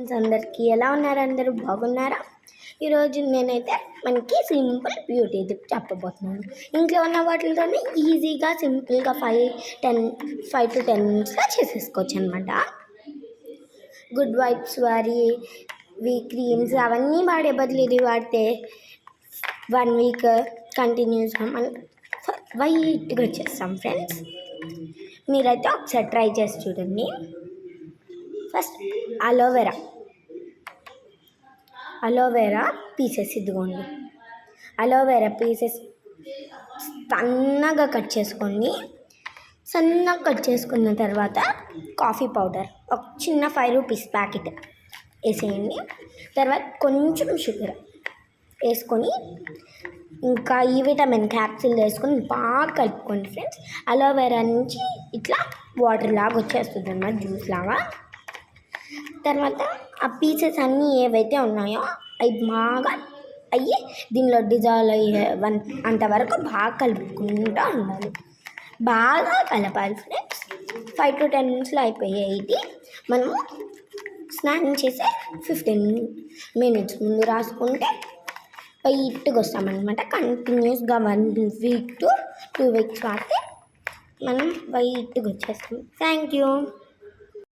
Friends అందరికీ ఎలా ఉన్నారు? అందరూ బాగున్నారా? ఈరోజు నేనైతే మనకి సింపుల్ బ్యూటీ టిప్ చెప్పబోతున్నాను. ఇంట్లో ఉన్న వాటితోనే ఈజీగా సింపుల్గా five ten five to ten మినిట్స్లో చేసేసుకోవచ్చు అనమాట గుడ్ వైబ్స్ వారి వీ క్రీమ్స్ అవన్నీ వాడే బదులు ఇది వాడితే వన్ వీక్ కంటిన్యూస్గా మనం వైట్గా వచ్చేస్తాం ఫ్రెండ్స్. మీరైతే ఒకసారి ట్రై చేసి చూడండి. First aloe vera. Aloe vera pieces ఇదిగోండి. అలోవెరా పీసెస్ సన్నగా కట్ చేసుకోండి సన్నగా కట్ చేసుకున్న తర్వాత కాఫీ పౌడర్ ఒక చిన్న ఫైవ్ రూపీస్ ప్యాకెట్ వేసేయండి. తర్వాత కొంచెం షుగర్ వేసుకొని ఇంకా ఈ విటమిన్ క్యాప్సిల్ వేసుకొని బాగా కలుపుకోండి ఫ్రెండ్స్. అలోవెరా నుంచి ఇట్లా వాటర్ లాగా వచ్చేస్తుంది అన్నమాట జ్యూస్ లాగా. తర్వాత ఆ పీసెస్ అన్నీ ఏవైతే ఉన్నాయో అవి బాగా అయ్యి దీనిలో డిజాల్వ్ అయ్యే వన్ అంతవరకు బాగా కలుపుకుంటూ ఉండాలి. బాగా కలపాలి ఫ్రెండ్స్ ఫైవ్ టు టెన్ మినిట్స్లో అయిపోయాయి ఇది. మనము స్నానం చేసే ఫిఫ్టీన్ మినిట్స్ ముందు రాసుకుంటే వైట్గా వస్తామన్నమాట. కంటిన్యూస్గా one week to two weeks వాడితే మనం వైట్గా వచ్చేస్తాం. Thank you